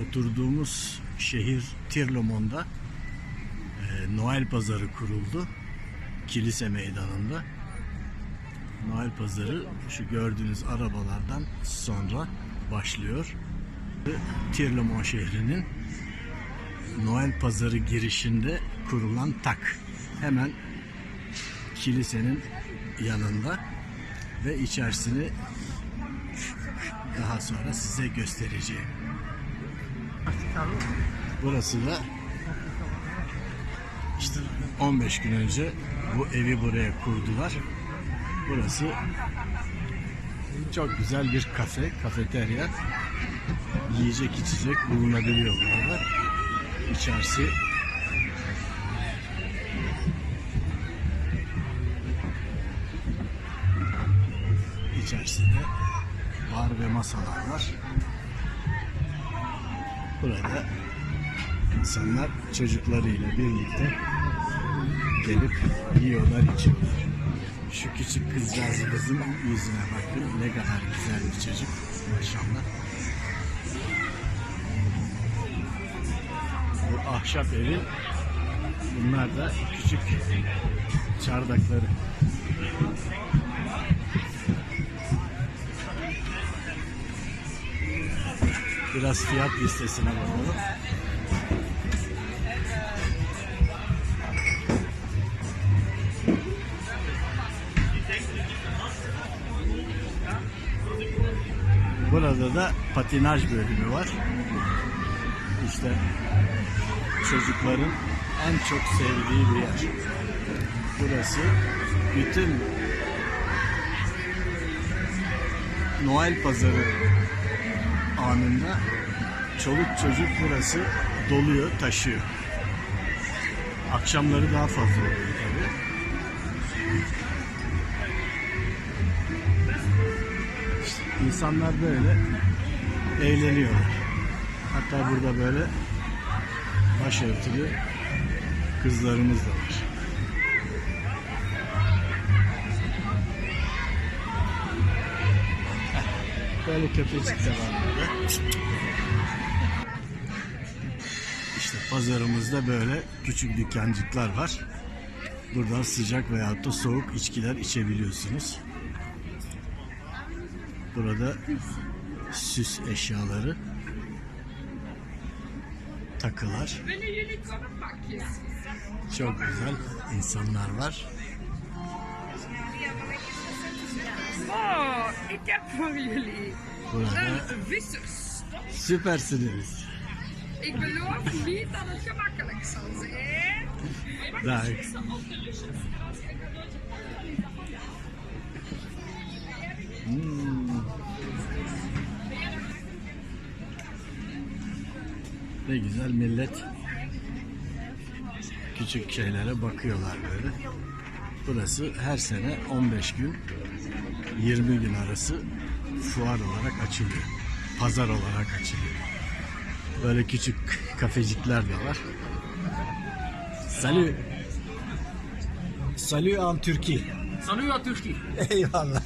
oturduğumuz şehir Tirlomon'da e, Noel pazarı kuruldu. Kilise meydanında. Noel pazarı şu gördüğünüz arabalardan sonra başlıyor. Tirlemon şehrinin Noel pazarı girişinde kurulan tak. Hemen kilisenin yanında ve içerisini daha sonra size göstereceğim. Burası da işte 15 gün önce bu evi buraya kurdular. Burası çok güzel bir kafe, kafeterya. Yiyecek içecek bulunabiliyor burada. İçerisi içerisinde bar ve masalar var. Burada insanlar çocuklarıyla birlikte gelip yiyorlar, içiyorlar. Şu küçük kızcağızımızın yüzüne bakın ne kadar güzel bir çocuk maşallah. Bu ahşap evin bunlar da küçük çardakları. Biraz fiyat listesine bakalım. Burada da patinaj bölümü var. İşte çocukların en çok sevdiği bir yer. Burası bütün Noel pazarı anında çoluk çocuk burası doluyor, taşıyor. Akşamları daha fazla oluyor tabii. İşte insanlar böyle eğleniyorlar. Hatta burada böyle başörtülü kızlarımız da var. Böyle var burada. İşte pazarımızda böyle küçük dükkancıklar var. Buradan sıcak veyahut da soğuk içkiler içebiliyorsunuz. Burada süs eşyaları, takılar. Çok güzel insanlar var. Oh, visserstop. süpersiniz. Ik beloof niet dat het gemakkelijk zal zijn. Daar. Hmm. Ne güzel millet küçük şeylere bakıyorlar böyle. Burası her sene 15 gün 20 gün arası fuar olarak açılıyor. Pazar olarak açılıyor. Böyle küçük kafecikler de var. Salut. Salut en Türkiye. Salut à Turquie. Eyvallah.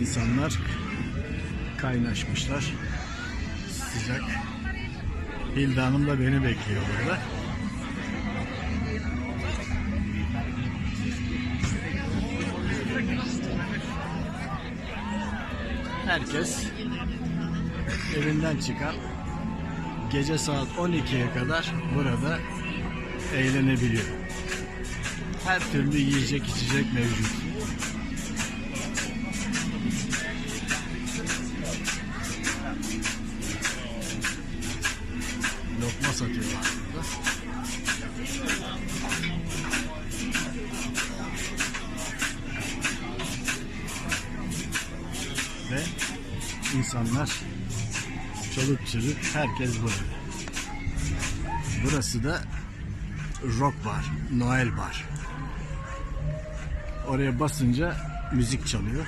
İnsanlar kaynaşmışlar. Sıcak. Hilda Hanım da beni bekliyor burada. Herkes evinden çıkan gece saat 12'ye kadar burada eğlenebiliyor. Her türlü yiyecek içecek mevcut. İnsanlar çoluk çocuk herkes burada. Burası da rock bar, Noel bar. Oraya basınca müzik çalıyor.